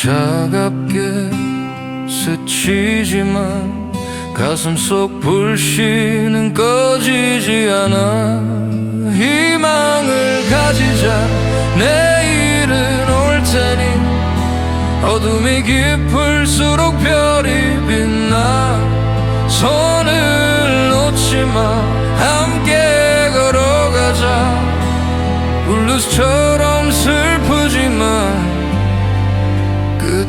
차갑게 스치지만 가슴 속 불씨는 꺼지지 않아. 희망을 가지자. 내일은 올 테니 어둠이 깊을수록 별이 빛나. 손을 놓지 마. 함께 걸어가자. 블루스처럼 슬프지만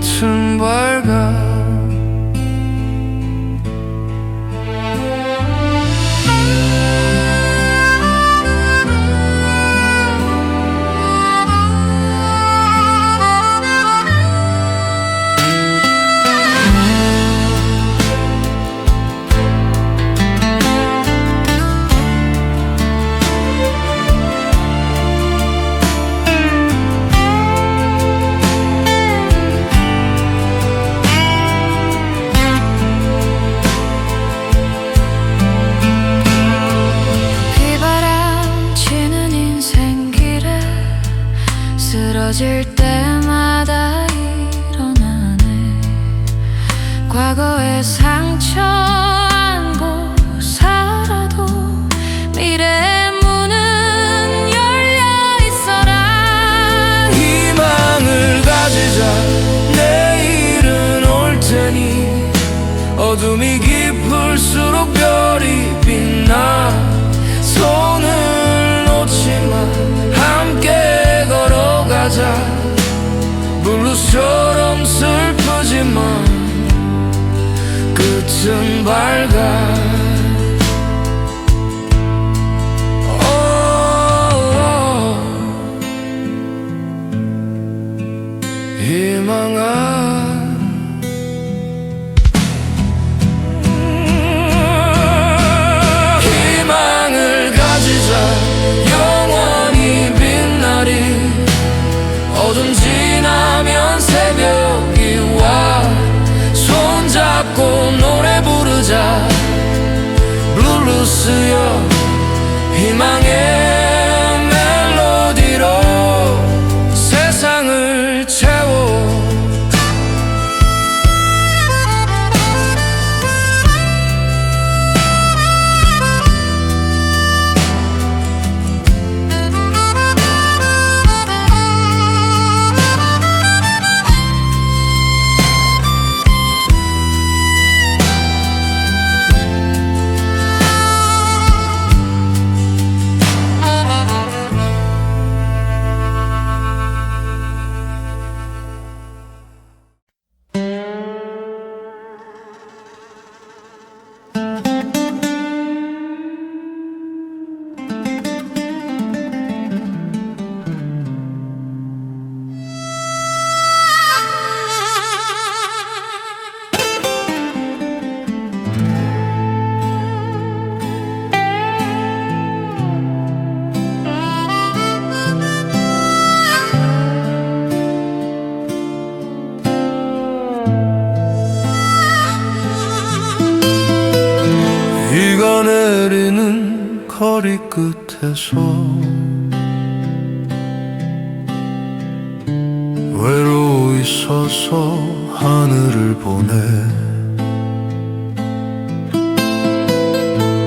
끝은 밝아 과거의 상처 끝은 밝아 블루 내리는 거리 끝에서 외로이 서서 하늘을 보네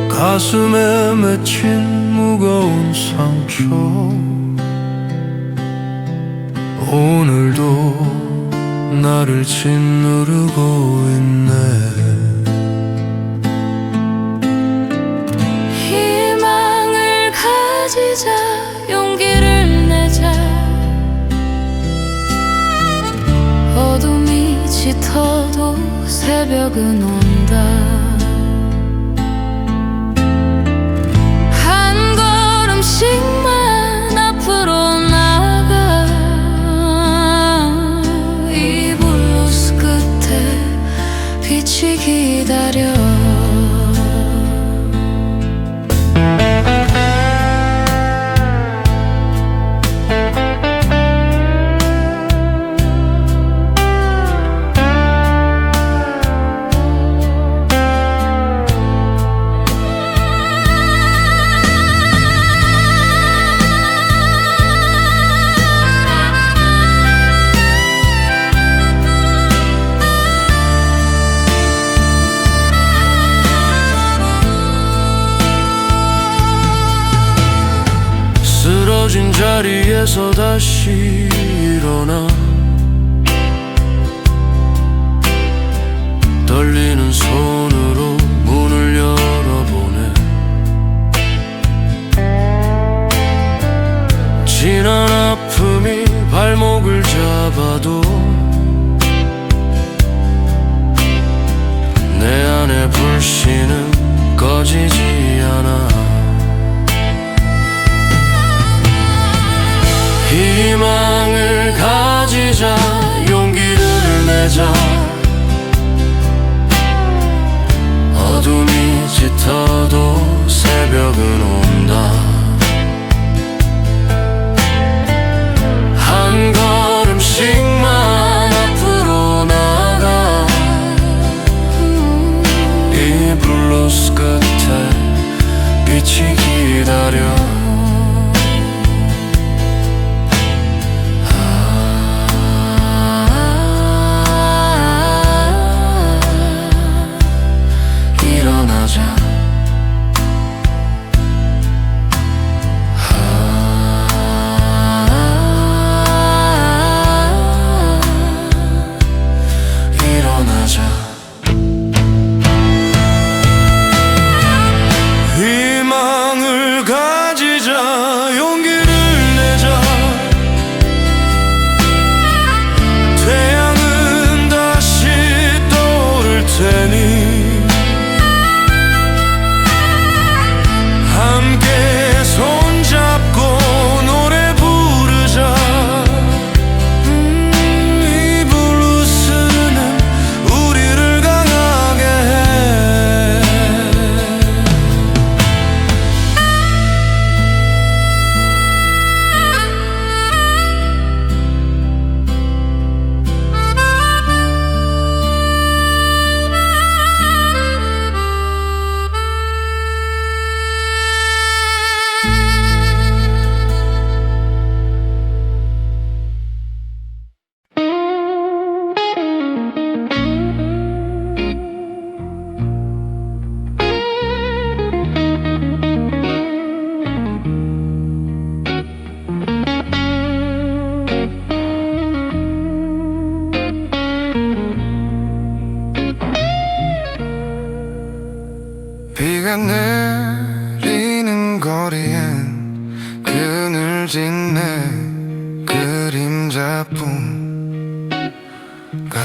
가슴에 맺힌 무거운 상처. 오늘도 나를 짓누르고 있네 가지자 용기를 내자. 어둠이 짙어도 새벽은 온다 자리에서 다시 일어나. 떨리는 손으로 문을 열어보네. 진한 아픔이 발목을 잡아도 내 안의 불씨는 꺼지지 않아 용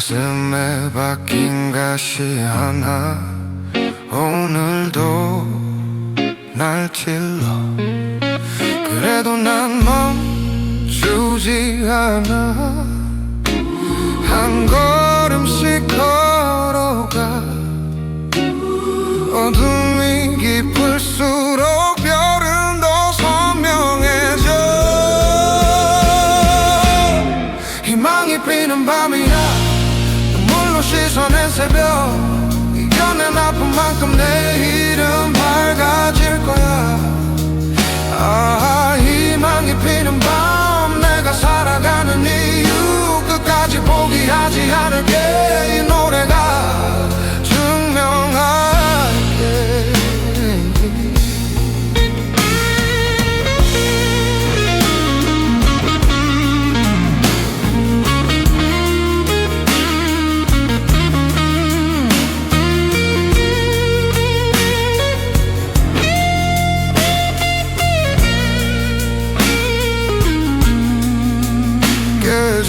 가슴에 박힌 가시 하나. 오늘도 날 찔러. 그래도 난 멈추지 않아. 한걸 새벽. 이겨낸 아픔만큼 내일은 밝아질 거야. 아 희망이 피는 밤. 내가 살아가는 이유 끝까지 포기하지 않을게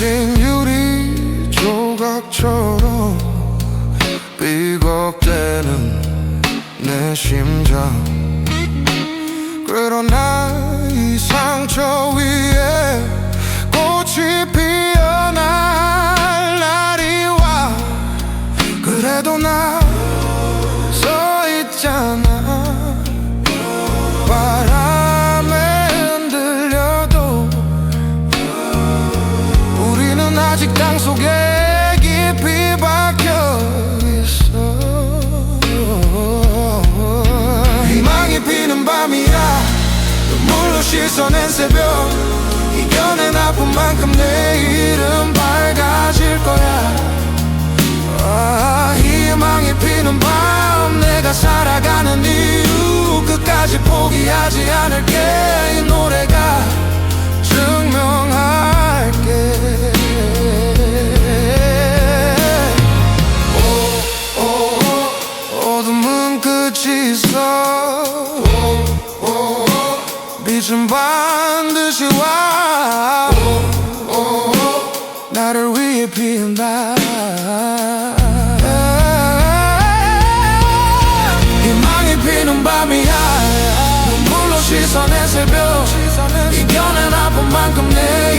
깨진 유리 조각처럼 삐걱대는 내 심장. 그러나 이 상처 위 눈물로 씻어낸 새벽. 이겨낸 아픔 만큼 내일은 밝아질 거야. 아, 희망이 피는 밤 내가 살아가는 이유 끝까지 포기하지 않을게 이 노래가 시선의 새벽. 이겨낸 아픔만큼 내